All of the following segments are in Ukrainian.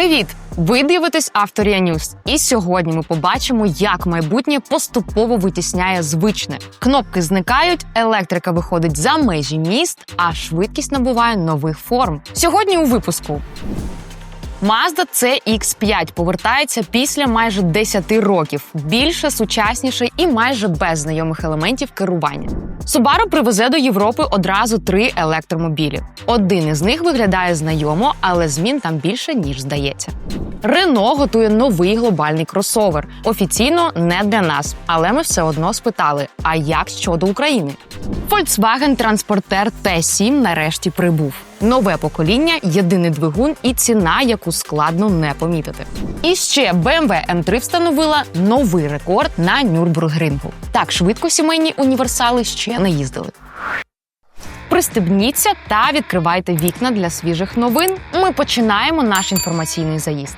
Привіт! Ви дивитесь Авторія Ньюс. І сьогодні ми побачимо, як майбутнє поступово витісняє звичне. Кнопки зникають, електрика виходить за межі міст, а швидкість набуває нових форм. Сьогодні у випуску. Mazda CX-5 повертається після майже 10 років, більше сучасніше і майже без знайомих елементів керування. Subaru привезе до Європи одразу три електромобілі. Один із них виглядає знайомо, але змін там більше ніж здається. Renault готує новий глобальний кросовер. Офіційно не для нас, але ми все одно спитали: а як щодо України? Volkswagen Transporter T7 нарешті прибув. Нове покоління, єдиний двигун і ціна, яку складно не помітити. І ще BMW M3 встановила новий рекорд на Нюрбургрингу. Так швидко сімейні універсали ще не їздили. Пристебніться та відкривайте вікна для свіжих новин. Ми починаємо наш інформаційний заїзд.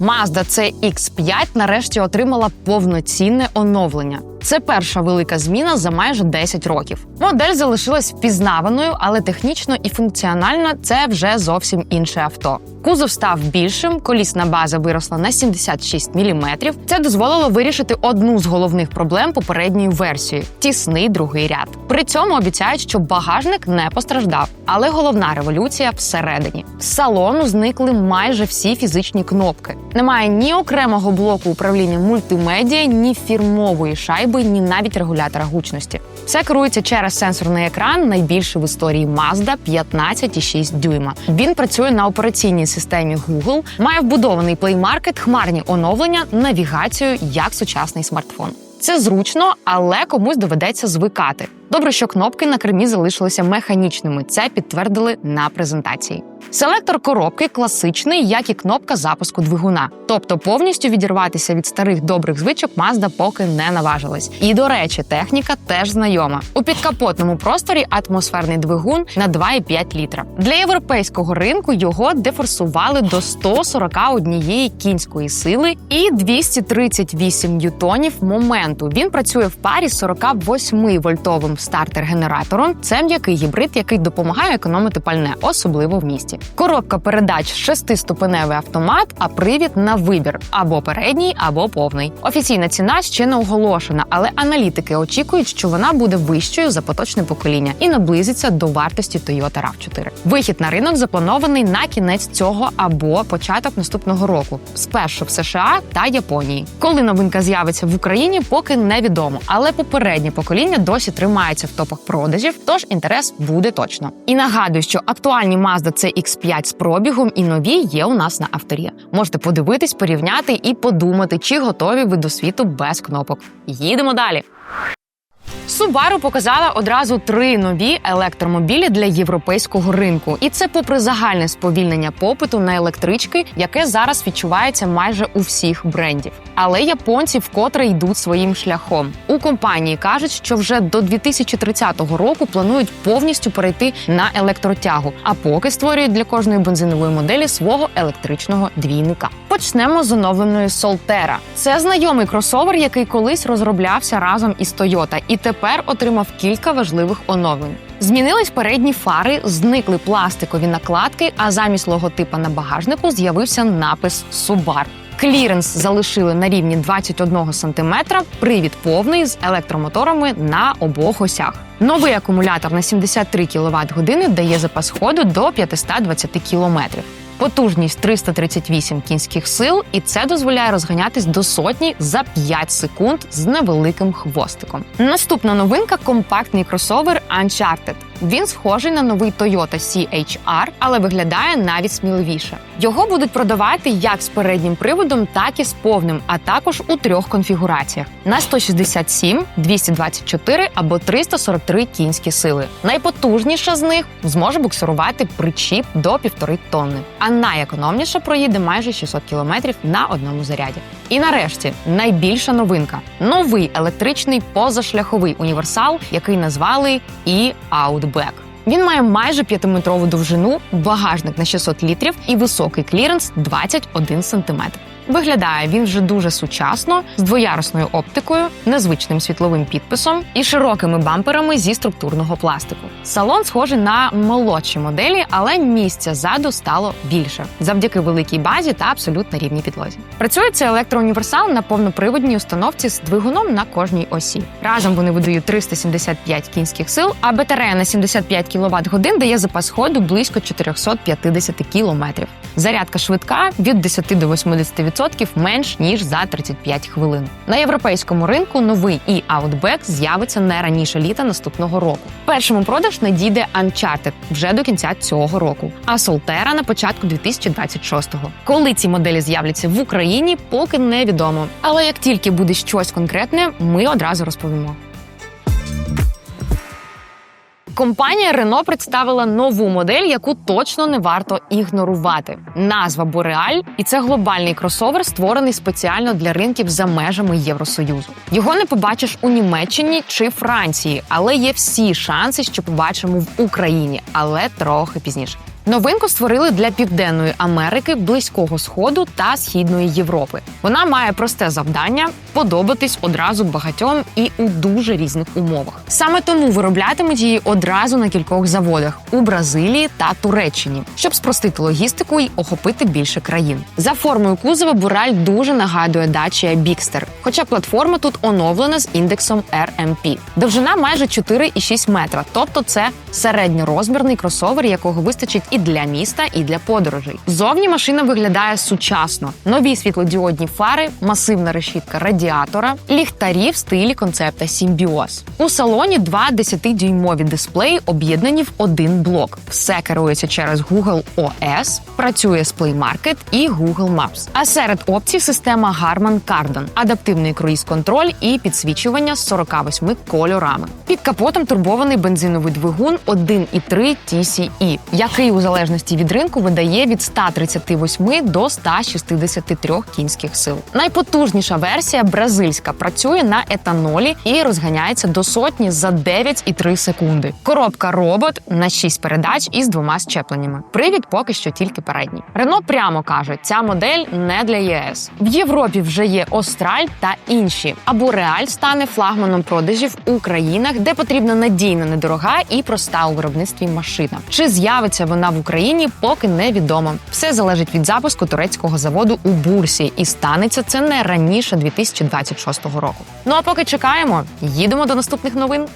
Mazda CX-5 нарешті отримала повноцінне оновлення. Це перша велика зміна за майже 10 років. Модель залишилась впізнаваною, але технічно і функціонально це вже зовсім інше авто. Кузов став більшим, колісна база виросла на 76 мм. Це дозволило вирішити одну з головних проблем попередньої версії тісний другий ряд. При цьому обіцяють, що багажник не постраждав, але головна революція всередині. З салону зникли майже всі фізичні кнопки. Немає ні окремого блоку управління мультимедіа, ні фірмової шайби, ні навіть регулятора гучності. Все керується через сенсорний екран, найбільший в історії Mazda 15,6 дюйма. Він працює на операційній системі Google, має вбудований Market, хмарні оновлення, навігацію як сучасний смартфон. Це зручно, але комусь доведеться звикати. Добре, що кнопки на кермі залишилися механічними. Це підтвердили на презентації. Селектор коробки класичний, як і кнопка запуску двигуна. Тобто повністю відірватися від старих добрих звичок Mazda поки не наважилась. І до речі, техніка теж знайома. У підкапотному просторі атмосферний двигун на 2,5 літра. Для європейського ринку його дефорсували до 141 кінської сили і 238 ньютонів моменту. Він працює в парі з 48 вольтовим стартер-генератором. Це м'який гібрид, який допомагає економити пальне, особливо в місті. Коробка передач шестиступеневий автомат, а привід на вибір або передній, або повний. Офіційна ціна ще не оголошена, але аналітики очікують, що вона буде вищою за поточне покоління і наблизиться до вартості Toyota RAV4. Вихід на ринок запланований на кінець цього або початок наступного року, спершу в США та Японії. Коли новинка з'явиться в Україні, поки невідомо, але попереднє покоління досі тримається в топах продажів, тож інтерес буде точно. І нагадую, що актуальні Mazda CX-5 з пробігом і нові є у нас на авторі. Можете подивитись, порівняти і подумати, чи готові ви до світу без кнопок. Їдемо далі. Subaru показала одразу три нові електромобілі для європейського ринку, і це попри загальне сповільнення попиту на електрички, яке зараз відчувається майже у всіх брендів. Але японці вкотре йдуть своїм шляхом. У компанії кажуть, що вже до 2030 року планують повністю перейти на електротягу, а поки створюють для кожної бензинової моделі свого електричного двійника. Почнемо з оновленої Solterra. Це знайомий кросовер, який колись розроблявся разом із Toyota, і тепер отримав кілька важливих оновлень. Змінились передні фари, зникли пластикові накладки, а замість логотипа на багажнику з'явився напис Subaru. Кліренс залишили на рівні 21 см, привід повний з електромоторами на обох осях. Новий акумулятор на 73 кВт години дає запас ходу до 520 км. Потужність 338 кінських сил, і це дозволяє розганятись до сотні за 5 секунд з невеликим хвостиком. Наступна новинка компактний кросовер Uncharted. Він схожий на новий Toyota CHR, але виглядає навіть сміливіше. Його будуть продавати як з переднім приводом, так і з повним, а також у трьох конфігураціях: на 167, 224 або 343 кінські сили. Найпотужніша з них зможе буксирувати причіп до 1,5 тонни, а найекономніша проїде майже 600 км на одному заряді. І нарешті найбільша новинка новий електричний позашляховий універсал, який назвали і Outback. Він має майже 5-метрову довжину, багажник на 600 літрів і високий кліренс 21 см. Виглядає він вже дуже сучасно, з двоярусною оптикою, незвичним світловим підписом і широкими бамперами зі структурного пластику. Салон схожий на молодші моделі, але місця ззаду стало більше завдяки великій базі та абсолютно рівній підлозі. Працює це електроуніверсал на повноприводній установці з двигуном на кожній осі. Разом вони видають 375 кінських сил, а батарея на 75 кВт годин дає запас ходу близько 450 кілометрів. Зарядка швидка від 10 до 80% менш ніж за 35 хвилин. На європейському ринку новий і Outback з'явиться не раніше літа наступного року. Першому продаж надійде Uncharted вже до кінця цього року, а Solterra на початку 2026-го. Коли ці моделі з'являться в Україні, поки невідомо. Але як тільки буде щось конкретне, ми одразу розповімо. Компанія Renault представила нову модель, яку точно не варто ігнорувати. Назва Boreal, і це глобальний кросовер, створений спеціально для ринків за межами Євросоюзу. Його не побачиш у Німеччині чи Франції, але є всі шанси, що побачимо в Україні, але трохи пізніше. Новинку створили для Південної Америки, Близького Сходу та Східної Європи. Вона має просте завдання подобатись одразу багатьом і у дуже різних умовах. Саме тому вироблятимуть її одразу на кількох заводах у Бразилії та Туреччині, щоб спростити логістику і охопити більше країн. За формою кузова Бураль дуже нагадує Dacia Bigster, хоча платформа тут оновлена з індексом RMP. Довжина майже 4,6 метра, тобто це середньорозмірний кросовер, якого вистачить і для міста, і для подорожей. Зовні машина виглядає сучасно: нові світлодіодні фари, масивна решітка радіатора, ліхтарі в стилі концепта Сімбіоз. У салоні два 10-дюймові дисплеї об'єднані в один блок. Все керується через Google OS, працює з Play Market і Google Maps. А серед опцій система Harman Kardon, адаптивний круїз-контроль і підсвічування з 48 кольорами. Під капотом турбований бензиновий двигун 1,3 TCE, який у залежності від ринку видає від 138 до 163 кінських сил. Найпотужніша версія бразильська працює на етанолі і розганяється до сотні за 9,3 секунди. Коробка робот на 6 передач із двома щепленнями. Привід поки що тільки передній. Рено прямо каже, ця модель не для ЄС. В Європі вже є Остраль та інші. Або Реаль стане флагманом продажів у країнах, де потрібна надійна, недорога і проста у виробництві машина. Чи з'явиться вона в Україні, поки невідомо. Все залежить від запуску турецького заводу у бурсі, і станеться це не раніше 2026 року. Ну а поки чекаємо, їдемо до наступних новин.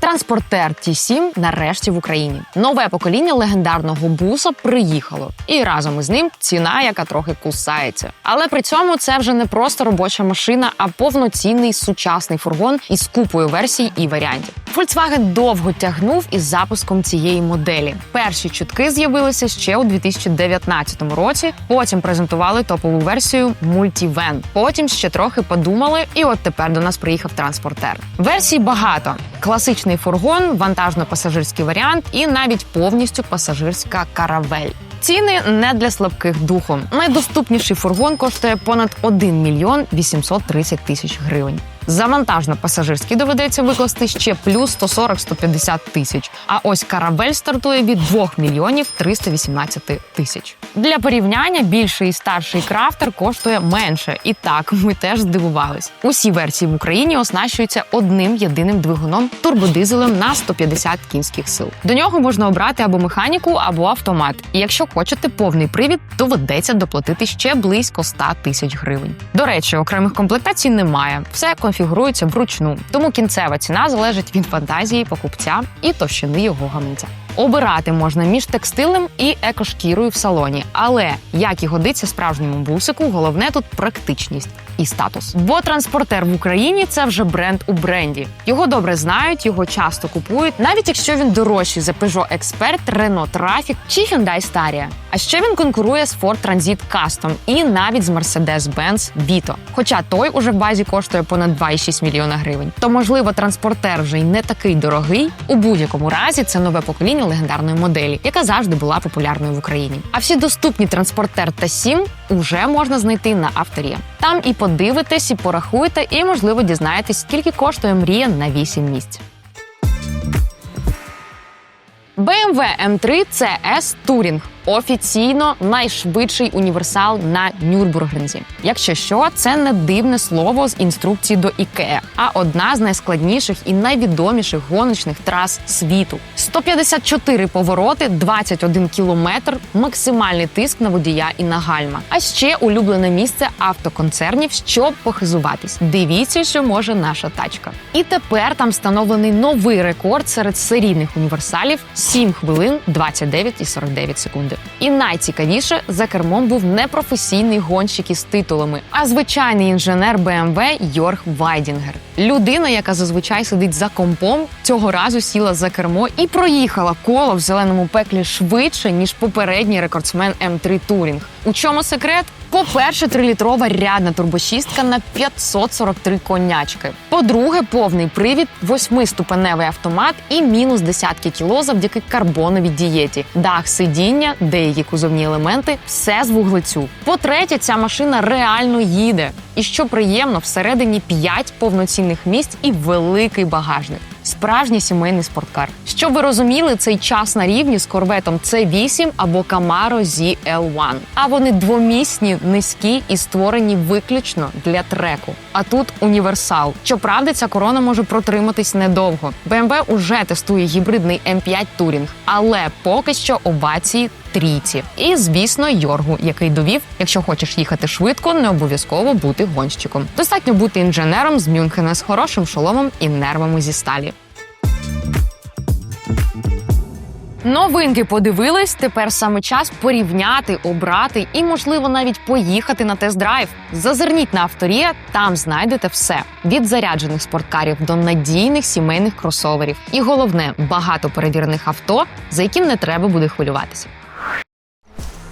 Транспортер Т7 нарешті в Україні. Нове покоління легендарного буса приїхало, і разом із ним ціна, яка трохи кусається. Але при цьому це вже не просто робоча машина, а повноцінний сучасний фургон із купою версій і варіантів. Volkswagen довго тягнув із запуском цієї моделі. Перші чутки з'явилися ще у 2019 році. Потім презентували топову версію Multivan. Потім ще трохи подумали, і от тепер до нас приїхав транспортер. Версій багато: класичний фургон, вантажно-пасажирський варіант і навіть повністю пасажирська каравель. Ціни не для слабких духом. Найдоступніший фургон коштує понад 1 мільйон 830 тисяч гривень. За вантажно-пасажирський доведеться викласти ще плюс 140-150 тисяч. А ось корабель стартує від 2 мільйонів 318 тисяч. Для порівняння більший і старший крафтер коштує менше. І так ми теж здивувались. Усі версії в Україні оснащуються одним єдиним двигуном турбодизелем на 150 кінських сил. До нього можна обрати або механіку, або автомат. І якщо хочете повний привід, доведеться доплатити ще близько 100 тисяч гривень. До речі, окремих комплектацій немає. Все конфігурується вручну, тому кінцева ціна залежить від фантазії покупця і товщини його гаманця. Обирати можна між текстилем і екошкірою в салоні, але як і годиться справжньому бусику, головне тут практичність і статус. Бо транспортер в Україні це вже бренд у бренді. Його добре знають, його часто купують, навіть якщо він дорожчий за Peugeot Expert, Renault Trafic чи Hyundai Staria. А ще він конкурує з Ford Transit Custom і навіть з Mercedes-Benz Vito. Хоча той уже в базі коштує понад 2,6 мільйона гривень. То можливо транспортер вже й не такий дорогий. У будь-якому разі це нове покоління легендарної моделі, яка завжди була популярною в Україні. А всі доступні транспортер та 7 уже можна знайти на авторі. Там і подивитесь, і порахуєте, і можливо дізнаєтесь, скільки коштує мрія на 8 місць. BMW M3 CS Touring офіційно найшвидший універсал на Нюрбургрензі. Якщо що, це не дивне слово з інструкції до Ікеа, а одна з найскладніших і найвідоміших гоночних трас світу. 154 повороти, 21 кілометр, максимальний тиск на водія і на гальма. А ще улюблене місце автоконцернів, щоб похизуватись. Дивіться, що може наша тачка. І тепер там встановлений новий рекорд серед серійних універсалів 7 хвилин 29 і 49 секунди. І найцікавіше за кермом був не професійний гонщик із титулами, а звичайний інженер БМВ Йорг Вайдінгер. Людина, яка зазвичай сидить за компом, цього разу сіла за кермо і проїхала коло в зеленому пеклі швидше ніж попередній рекордсмен М3 Турінг. У чому секрет? По-перше, трилітрова рядна турбошістка на 543 конячки. По-друге, повний привід, восьмиступеневий автомат і мінус десятки кіло завдяки карбоновій дієті. Дах сидіння, деякі кузовні елементи все з вуглецю. По-третє, ця машина реально їде. І що приємно, всередині 5 повноцінних місць і великий багажник. Справжній сімейний спорткар. Щоб ви розуміли, цей час на рівні з корветом C8 або Camaro ZL1. А вони двомісні, низькі і створені виключно для треку. А тут універсал. Щоправда, ця корона може протриматись недовго. BMW уже тестує гібридний M5 Touring, але поки що овації трійці. І звісно, Йоргу, який довів, якщо хочеш їхати швидко, не обов'язково бути гонщиком. Достатньо бути інженером з Мюнхена з хорошим шоломом і нервами зі сталі. Новинки подивились. Тепер саме час порівняти, обрати і, можливо, навіть поїхати на тест-драйв. Зазирніть на авторія, там знайдете все від заряджених спорткарів до надійних сімейних кросоверів. І головне багато перевірених авто, за яким не треба буде хвилюватися.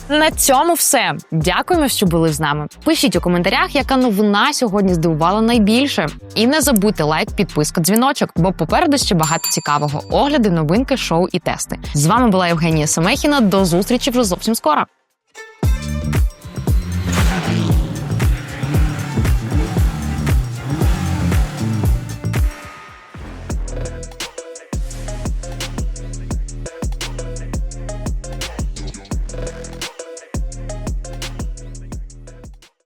На цьому все. Дякуємо, що були з нами. Пишіть у коментарях, яка новина сьогодні здивувала найбільше. І не забудьте лайк, підписка, дзвіночок, бо попереду ще багато цікавого. Огляди, новинки, шоу і тести. З вами була Євгенія Семехіна. До зустрічі вже зовсім скоро.